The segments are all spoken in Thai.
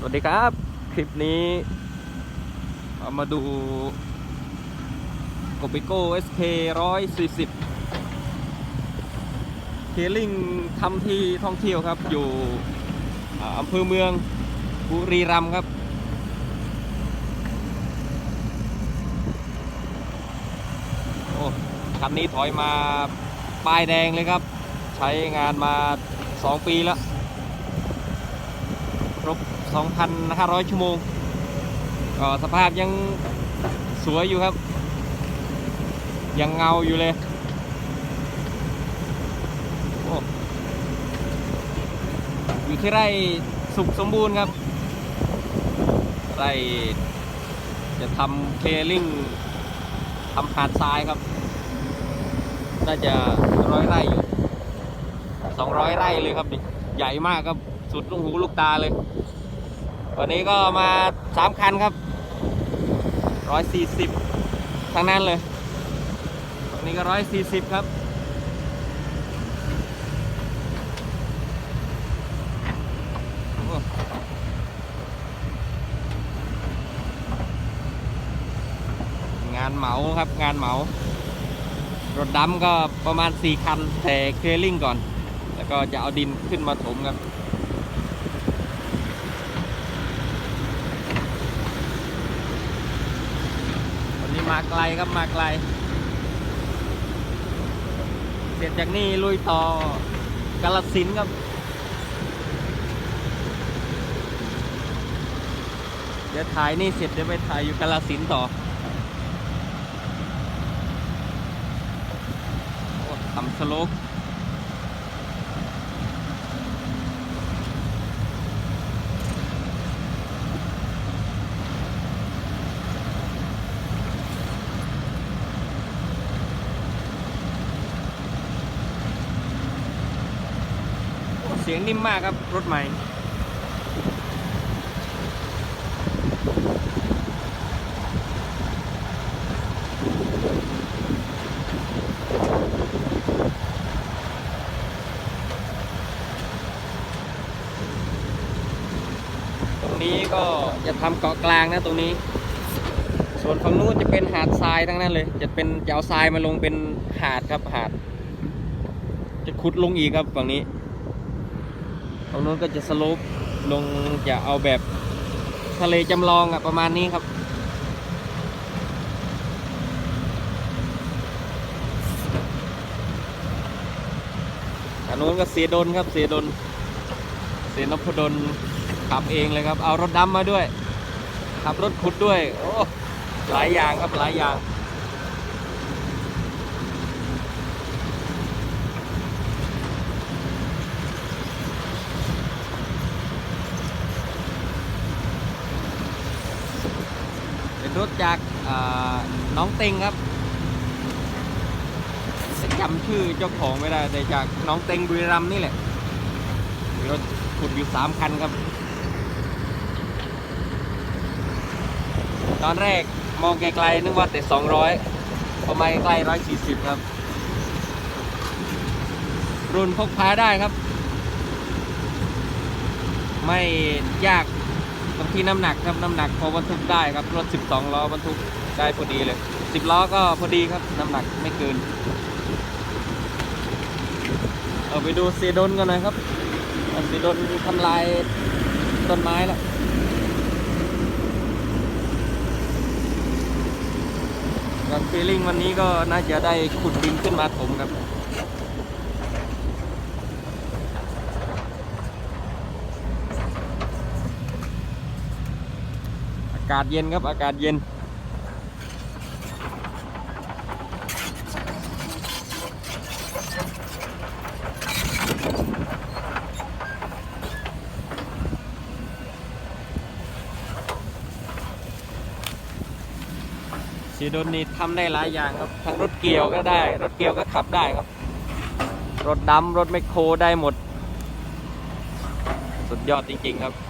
สวัสดีครับ คลิปนี้เอามาดูโกปิโก้ SK 140เคลิงทำที่ท่องเที่ยวครับ อยู่อ่าอำเภอเมืองบุรีรัมย์ครับ โอ้คันนี้ถอยมาป้ายแดงเลยครับ ใช้งานมา 2 ปีแล้วครบ 2,500 ชั่วโมง ก็สภาพยังสวยอยู่ครับ ยังเงาอยู่เลยโอ้อยู่ที่ไร่สุขสมบูรณ์ครับ ไร่จะทำเคลิ่งทำหาดทรายครับน่าจะร้อยไร่อยู่200ไร่เลยครับนี่ใหญ่มากครับ สุดลูกหูลูกตาเลย วันนี้ก็มาสามคันครับร้อยสี่สิบทั้งนั้นเลยวันนี้ก็ร้อยสี่สิบครับงานเหมาครับงานเหมารถดำก็ประมาณ 4 คันแต่เคลียร์ลิงก่อน แล้วก็จะเอาดินขึ้นมาถมครับ วันนี้ มาไกลครับมาไกล เสร็จจากนี่ลุยต่อกาลสินครับเดี๋ยวถ่ายนี่เสร็จเดี๋ยวไปถ่ายอยู่กาลสินต่อทำสโลก สียงนิ่มมากครับ รถใหม่ตรงนี้ก็จะทำเกาะกลางนะตรงนี้ ส่วนฝั่งนู้นจะเป็นหาดทรายทั้งนั้นเลย จะเป็นจะเอาทรายมาลงเป็นหาดครับหาด จะขุดลงอีกครับฝั่งนี้ ฝั่งนู้นก็จะสโลปลงจะเอาแบบทะเลจำลองอะประมาณนี้ครับ อันนู้นก็เสียดนครับเสียดน เสียนพดลขับเองเลยครับ เอารถดำมาด้วย ขับรถขุดด้วย โอ้ หลายอย่างครับหลายอย่าง เป็นรถจากน้องเต็งครับจำชื่อเจ้าของไม่ได้แต่จากน้องเต็งบุรีรัมย์นี่แหละรถขุดอยู่สามคันครับ ตอนแรกมองไกลๆนึกว่าแต่สองร้อยพอมาใกล้ร้อยสี่สิบครับ รุ่นพกพาได้ครับ ไม่ยาก ตรงทีน้ำหนักครับน้ำหนักพอบรรทุกได้ครับรถ 12 ล้อบรรทุกได้พอดีเลย 10 ล้อก็พอดีครับน้ำหนักไม่เกิน เอาไปดูเซดนกันหน่อยครับสีโดนทำลายต้นไม้แล้วการฟีลิ่งวันนี้ก็น่าจะได้ขุดดินขึ้นมาถมครับากาศเย็นครับ อากาศเย็น สีโดนนี่ทำได้หลายอย่างครับทั้งรถเกี่ยวก็ได้ รถเกี่ยวก็ขับได้ครับ รถดำรถแมคโครได้หมด สุดยอดจริง ๆ ครับ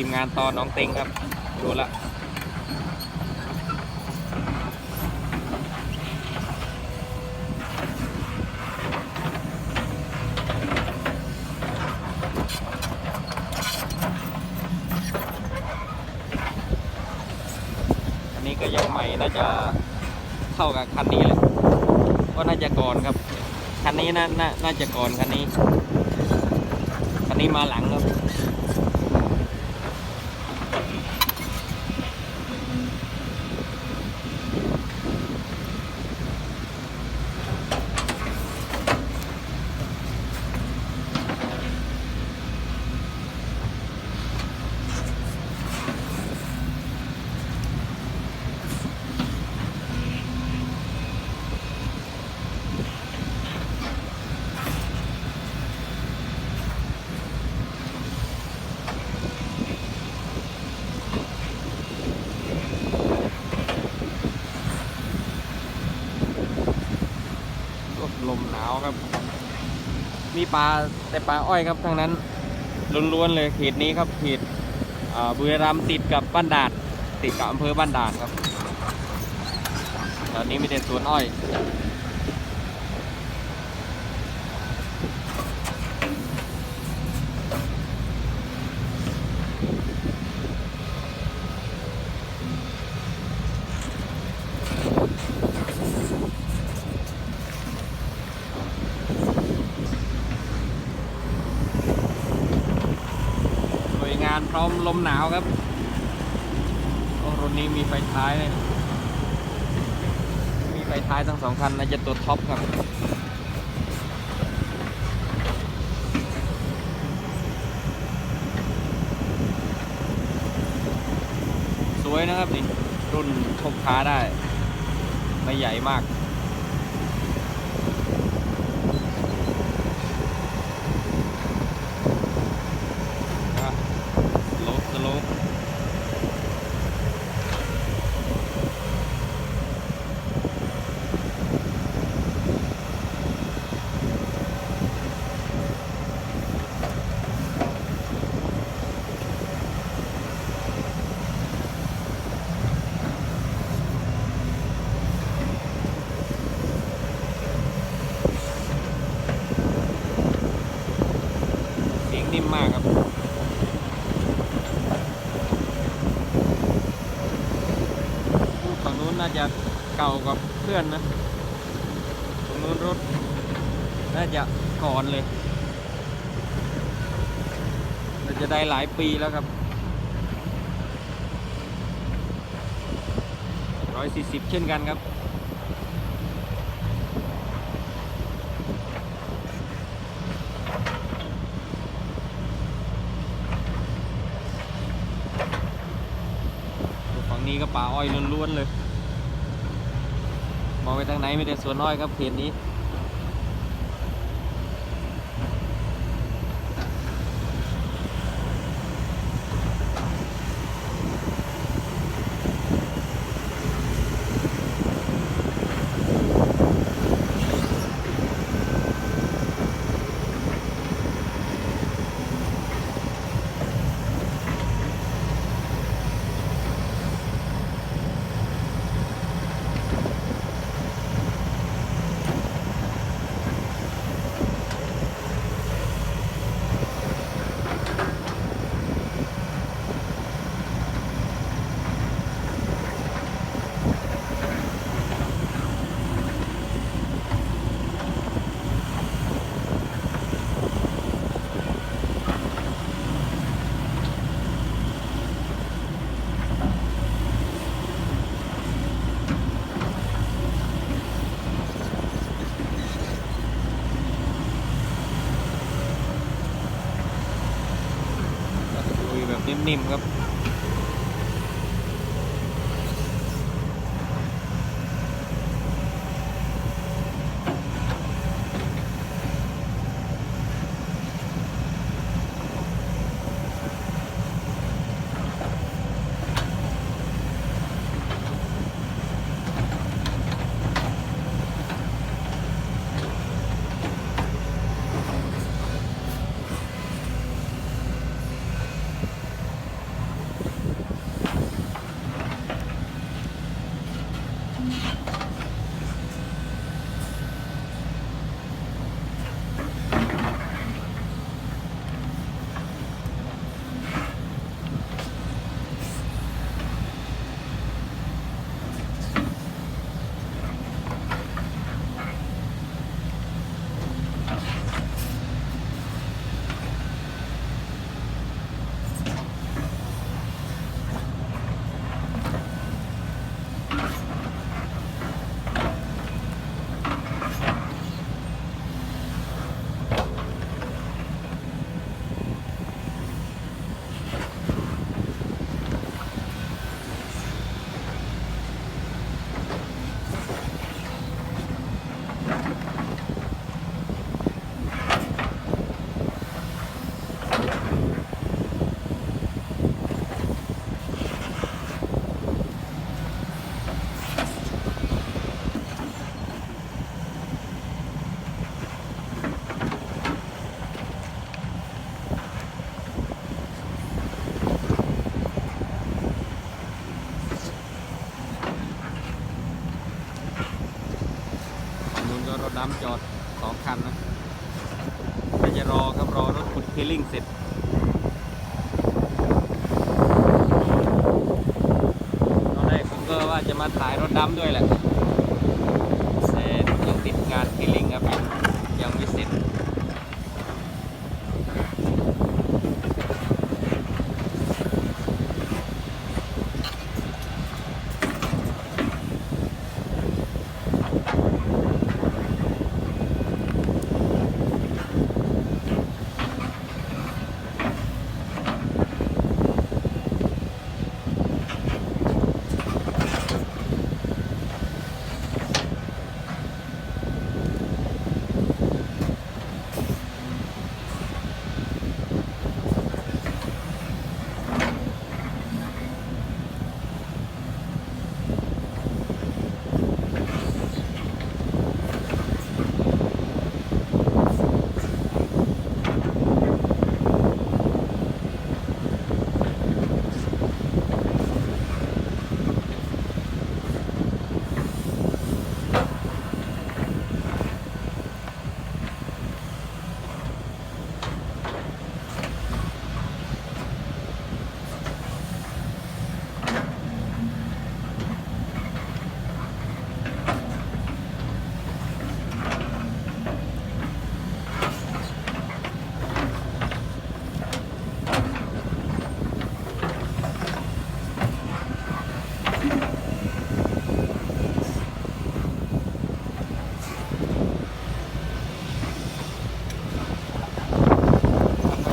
ทีมงานตอนน้องเต็งครับดูละอันนี้ก็ยังใหม่น่าจะเข้ากับคันนี้แหละก็น่าจะก่อนครับคันนี้น่าน่าจะก่อนคันนี้คันนี้มาหลังครับ ปลาแต่ปลาอ้อยครับทั้งนั้นล้วนๆเลยเขตนี้ครับเขตบุรีรัมย์ติดกับบ้านดาดติดกับอำเภอบ้านดาดครับตอนนี้มีแต่สวนอ้อยานพร้อมลมหนาวครับโอ้รถนี้มีไฟท้ายเลยมีไฟท้ายทั้งสองคันน่าจะตัวท็อปครับสวยนะครับนี่รุ่นชกขาได้ ไม่ใหญ่มาก นะครับสโลปสโลปเสียงนิ่มมากครับ ฝั่งนู้นน่าจะเก่ากับเพื่ อนนะตรงนู้นรถน่าจะก่อนเลยน่าจะได้หลายปีแล้วครับร้อยสี่สิบเช่นกันครับฝั่งนี้ก็ป่าอ้อยล้วนๆเลย มองไปทางไหนไม่แต่สวนอ้อยครับเขตนี้ ลุยแบบ นิ่มครับามจอดสองคันนะก็จะรอครับรอรถขุดเคลลิ่งเสร็จตอนแรกผมก็ว่าจะมาถ่ายรถดำด้วยแหละแต่ยังติดงานเคลลิ่งครับยังยังไม่เสร็จ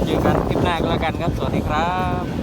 เจอกันคลิปหน้าก็แล้ว กันครับ สวัสดีครับ